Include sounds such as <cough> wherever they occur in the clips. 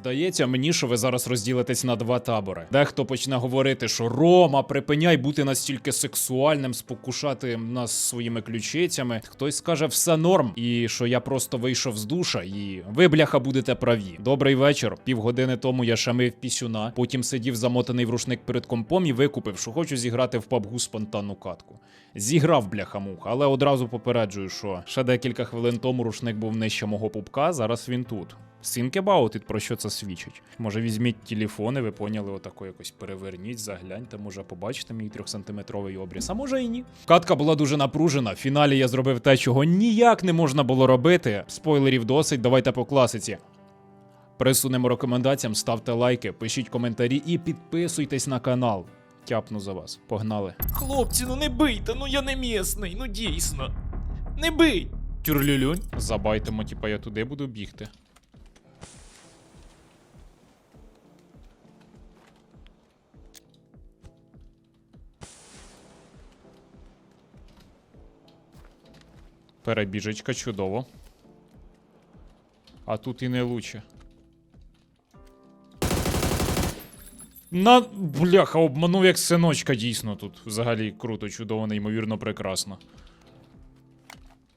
Здається мені, що ви зараз розділитесь на два табори. Дехто почне говорити, що Рома, припиняй бути настільки сексуальним, спокушати нас своїми ключицями. Хтось скаже все норм, і що я просто вийшов з душа, і ви, бляха, будете праві. Добрий вечір. Півгодини тому я шамив пісюна, потім сидів замотаний в рушник перед компом і викупив, що хочу зіграти в PUBG спонтанну катку. Зіграв бляха-муха, але одразу попереджую, що ще декілька хвилин тому рушник був нижче мого пупка, зараз він тут. Think about про що це свідчить. Може, візьміть телефони, ви поняли, отако якось переверніть, загляньте, може побачите мій трьохсантиметровий обріз, а може і ні. Катка була дуже напружена. В фіналі я зробив те, чого ніяк не можна було робити. Спойлерів досить, давайте по класиці. Присунемо рекомендаціям, ставте лайки, пишіть коментарі і підписуйтесь на канал. Тяпну за вас. Погнали. Хлопці, ну не бийте, ну я не місний, ну дійсно. Не бий! Тюрлюлюнь. Забайтимо, типа я туди буду бігти. Перебіжечка, чудово. А тут і не лучше. На бляха, обманув як синочка, дійсно тут. Взагалі круто, чудово, неймовірно, прекрасно.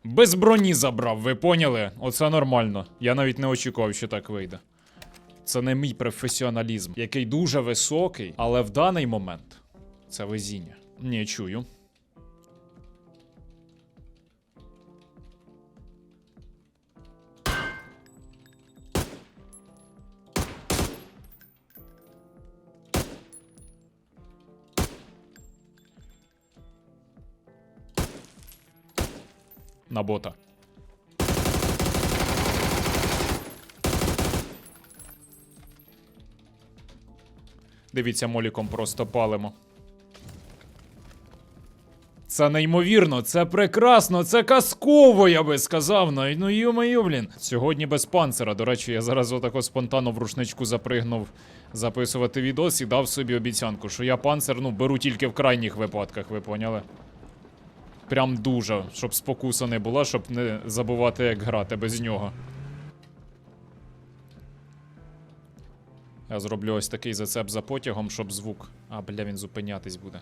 Без броні забрав, ви поняли? Оце нормально. Я навіть не очікував, що так вийде. Це не мій професіоналізм, який дуже високий, але в даний момент це везіння. Ні, чую. На бота. Дивіться, моліком просто палимо. Це неймовірно, це прекрасно, це казково, я би сказав. Ну, ну ю-мою, блін. Сьогодні без панцира. До речі, я зараз отако спонтанно в рушничку запригнув записувати відос і дав собі обіцянку, що я панцир ну, беру тільки в крайніх випадках, ви поняли? Прям дуже, щоб спокуса не була, щоб не забувати, як грати без нього. Я зроблю ось такий зацеп за потягом, щоб звук. А, бля, він зупинятись буде.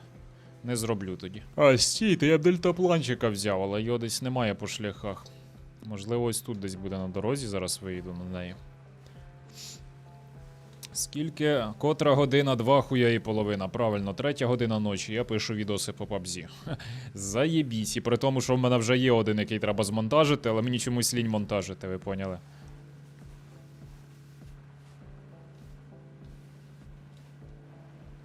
Не зроблю тоді. А, стійте, я дельтапланчика взяв, але його десь немає по шляхах. Можливо, ось тут десь буде на дорозі, зараз виїду на неї. Скільки? Котра година, два хуя і половина. Правильно, третя година ночі. Я пишу відоси по пабзі. Заєбісь. І при тому, що в мене вже є один, який треба змонтажити, але мені чомусь лінь монтажити, ви поняли?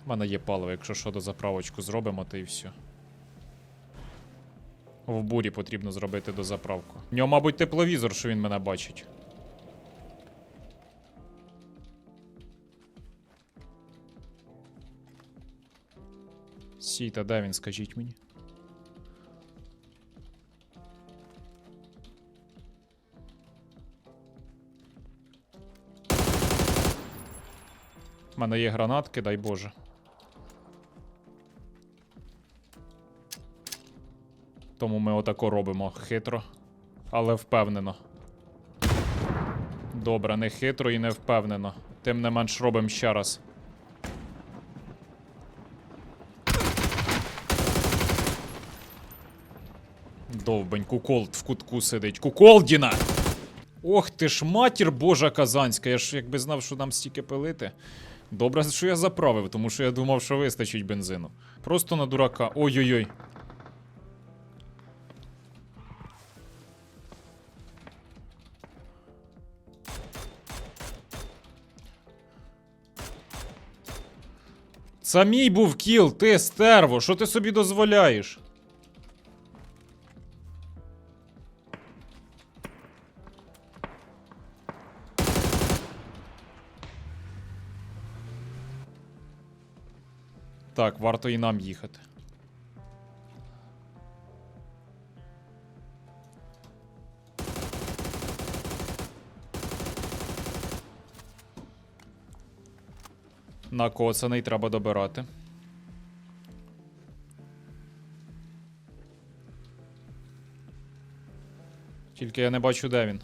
У мене є паливо, якщо що, до заправочку зробимо, то і все. В бурі потрібно зробити до заправку. В нього, мабуть, тепловізор, що він мене бачить. Сійта, де він, скажіть мені. У мене є гранатки, дай Боже. Тому ми отако робимо хитро, але впевнено. Добре, не хитро і не впевнено. Тим не менш робимо ще раз. Довбень, куколд в кутку сидить. Куколдіна! Ох ти ж матір божа казанська, я ж якби знав, що нам стільки пилити. Добре, що я заправив, тому що я думав, що вистачить бензину. Просто на дурака. Ой-ой-ой. Це мій був кіл, ти стерво, що ти собі дозволяєш? Так, варто і нам їхати. Накоцаний треба добирати. Тільки я не бачу, де він.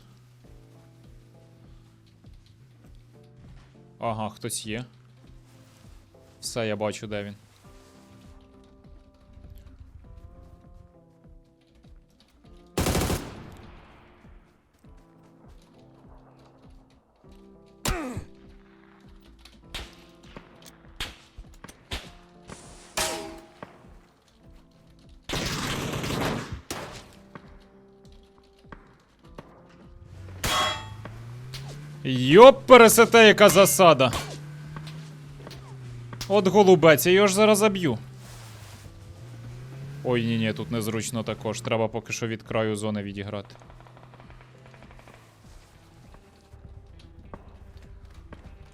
Ага, хтось є. Все, я бачу, де він. Йоп, пересете, яка засада. От голубець, я його ж зараз заб'ю. Ой, ні, ні, тут незручно також. Треба поки що від краю зони відіграти.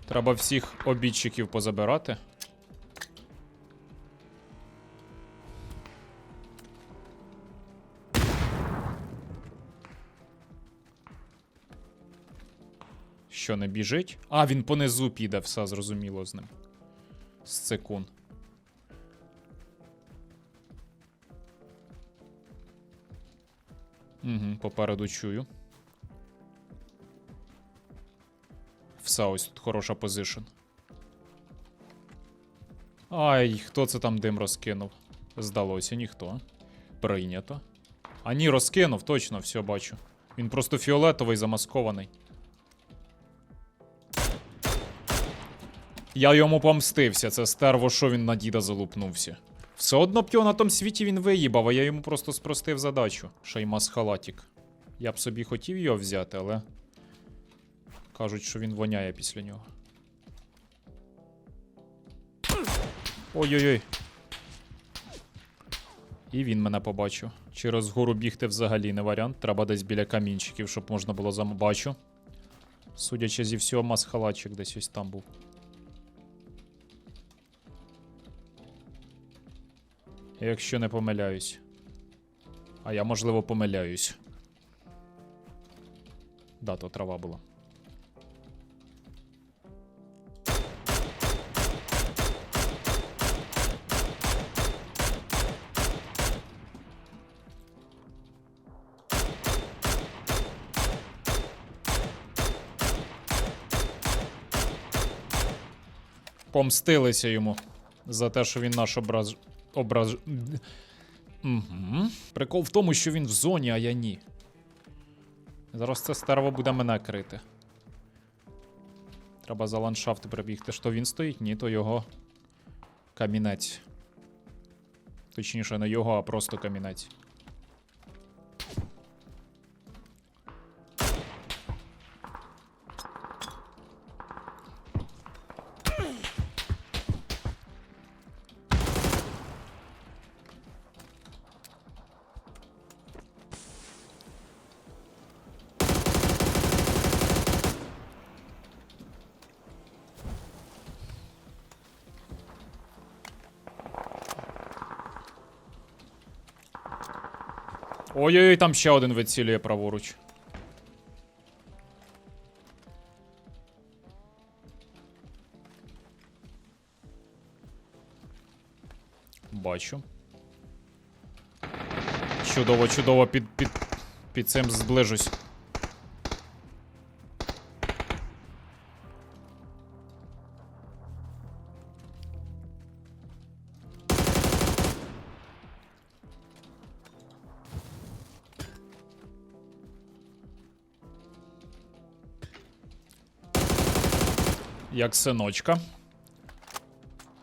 Треба всіх обідчиків позабирати. Що не біжить? А, він понизу піде, все зрозуміло з ним. Цикун. Угу, попереду чую. Все, ось тут хороша позишн. Ай, хто це там дим розкинув? Здалося, ніхто. Прийнято. А ні, розкинув, точно, все бачу. Він просто фіолетовий замаскований. Я йому помстився, це стерво, що він на діда залупнувся. Все одно б його на тому світі він виїбав, а я йому просто спростив задачу. Шаймас халатік. Я б собі хотів його взяти, але. Кажуть, що він воняє після нього. Ой-ой-ой. І він мене побачив. Через гору бігти взагалі не варіант. Треба десь біля камінчиків, щоб можна було замбачу. Судячи зі всього, масхалатчик десь ось там був. Якщо не помиляюсь. А я, можливо, помиляюсь. Да, то трава була. Помстилися йому за те, що він наш образ. Образ. Угу. Прикол в тому, що він в зоні, а я ні. Зараз це старво буде мене крити. Треба за ландшафт прибігти. Що він стоїть? Ні, то його камінець. Точніше, не його, а просто камінець. Ой-ой-ой, там ще один вицілює праворуч. Бачу. Чудово, чудово, під, під, під цим зближусь. Як синочка.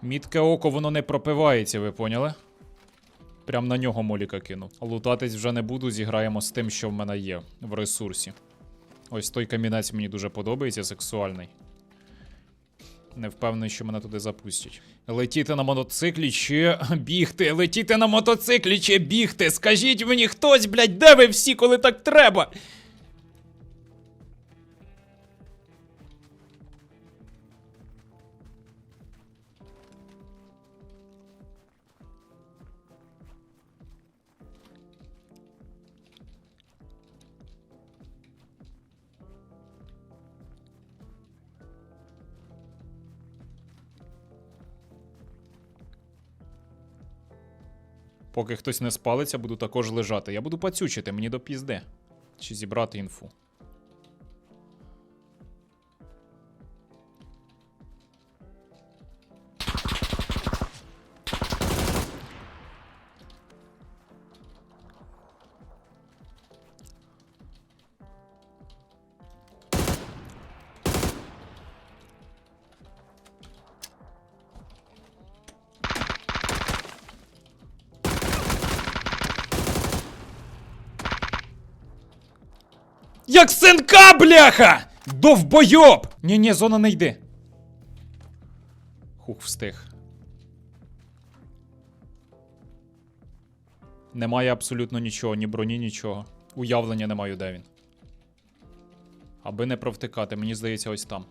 Мітке око, воно не пропивається, ви поняли? Прям на нього моліка кинув. Лутатись вже не буду, зіграємо з тим, що в мене є в ресурсі. Ось той камінець мені дуже подобається, сексуальний. Не впевнений, що мене туди запустять. Летіти на мотоциклі чи <laughs> бігти? Летіти на мотоциклі чи бігти? Скажіть мені хтось, блядь, де ви всі, коли так треба? Поки хтось не спалиться, буду також лежати. Я буду пацючити, мені до пізде. Чи зібрати інфу. Як синка, бляха! Довбойоб! Ні, ні, зона не йди. Хух, встиг. Немає абсолютно нічого, ні броні, нічого. Уявлення не маю, де він. Аби не провтикати, мені здається, ось там.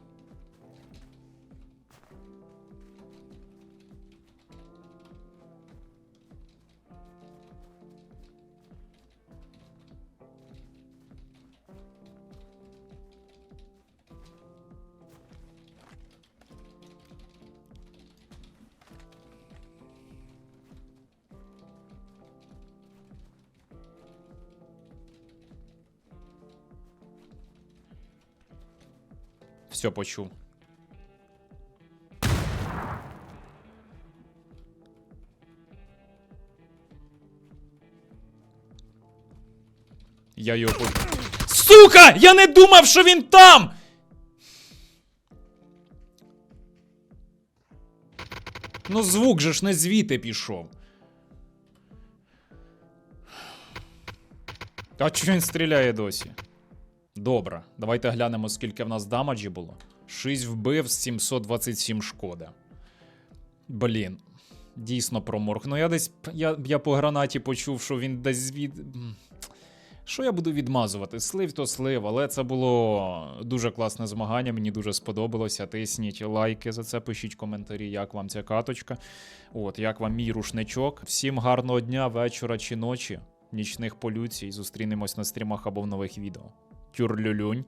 Все почув. Я його. Сука! Я не думав, що він там! Ну, звук же ж не звідти пішов. А чого він стріляє досі? Добре, давайте глянемо, скільки в нас дамаджі було. 6 вбив, 727 шкода. Блін. Дійсно проморг. Ну я десь. Я, я по гранаті почув, що він десь від. Що я буду відмазувати? Слив то слив, але це було дуже класне змагання. Мені дуже сподобалося. Тисніть лайки за це, пишіть коментарі, як вам ця каточка. От, як вам мій рушничок. Всім гарного дня, вечора чи ночі, нічних полюцій. Зустрінемось на стрімах або в нових відео. Тюрлюлюнь.